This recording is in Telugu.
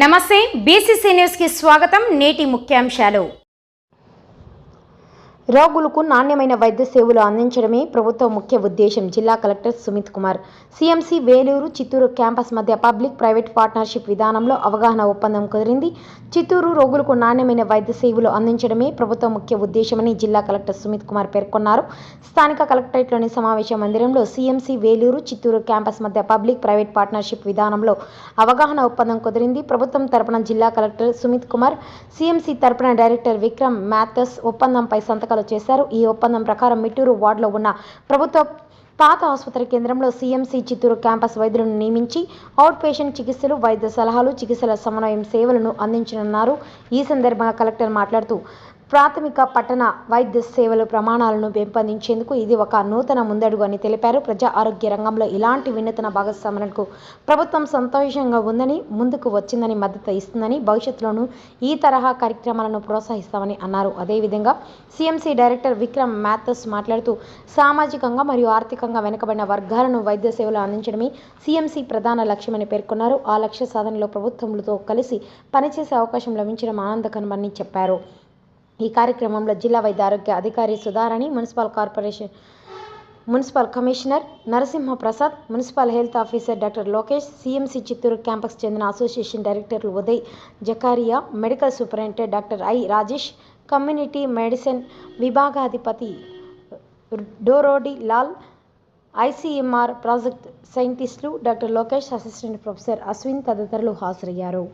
నమస్తే బీసీసీ న్యూస్కి స్వాగతం నేటి ముఖ్యాంశాలు. రోగులకు నాణ్యమైన వైద్య సేవలు అందించడమే ప్రభుత్వ ముఖ్య ఉద్దేశం జిల్లా collector Sumit Kumar. CMC Vellore Chittoor campus మధ్య పబ్లిక్ ప్రైవేట్ పార్ట్నర్షిప్ విధానంలో అవగాహన ఒప్పందం కుదిరింది. చిత్తూరు రోగులకు నాణ్యమైన వైద్య సేవలు అందించడమే ప్రభుత్వ ముఖ్య ఉద్దేశమని జిల్లా కలెక్టర్ సుమిత్ కుమార్ పేర్కొన్నారు. స్థానిక కలెక్టరేట్లోని సమావేశ మందిరంలో సీఎంసీ వేలూరు చిత్తూరు క్యాంపస్ మధ్య పబ్లిక్ ప్రైవేట్ పార్ట్నర్షిప్ విధానంలో అవగాహన ఒప్పందం కుదిరింది. ప్రభుత్వం తరపున జిల్లా కలెక్టర్ సుమిత్ కుమార్ సీఎంసీ తరపున డైరెక్టర్ విక్రమ్ మ్యాథస్ ఒప్పందంపై సంతకాలు చేశారు. ఈ ఒప్పందం ప్రకారం మిట్టూరు వార్డులో ఉన్న ప్రభుత్వ పాత ఆసుపత్రి కేంద్రంలో సీఎంసీ చిత్తూరు క్యాంపస్ వైద్యులను నియమించి అవుట్ పేషెంట్ చికిత్సలు వైద్య సలహాలు చికిత్సల సమన్వయం సేవలను అందించనున్నారు. ఈ సందర్భంగా కలెక్టర్ మాట్లాడుతూ ప్రాథమిక పట్టణ వైద్య సేవల ప్రమాణాలను పెంపొందించేందుకు ఇది ఒక నూతన ముందడుగు అని తెలిపారు. ప్రజా ఆరోగ్య రంగంలో ఇలాంటి వినూతన భాగస్వామ్యాలకు ప్రభుత్వం సంతోషంగా ఉందని ముందుకు వచ్చిందని మద్దతు ఇస్తుందని భవిష్యత్తులోనూ ఈ తరహా కార్యక్రమాలను ప్రోత్సహిస్తామని అన్నారు. అదేవిధంగా సీఎంసీ డైరెక్టర్ విక్రమ్ మ్యాథస్ మాట్లాడుతూ సామాజికంగా మరియు ఆర్థికంగా వెనుకబడిన వర్గాలను వైద్య సేవలు అందించడమే సీఎంసీ ప్రధాన లక్ష్యమని పేర్కొన్నారు. ఆ లక్ష్య సాధనలో ప్రభుత్వములతో కలిసి పనిచేసే అవకాశం లభించడం ఆనందకరమని చెప్పారు. ఈ కార్యక్రమంలో జిల్లా వైద్య ఆరోగ్య అధికారి Sudharani municipal corporation municipal commissioner Narasimha Prasad municipal health officer doctor Lokesh CMC Chittoor campus చెందిన అసోసియేషన్ డైరెక్టర్లు Uday Zachariah medical superintendent doctor I Rajesh community medicine విభాగాధిపతి డోరోడి Lal ICMR project సైంటిస్టులు doctor Lokesh assistant professor Ashwin తదితరులు హాజరయ్యారు.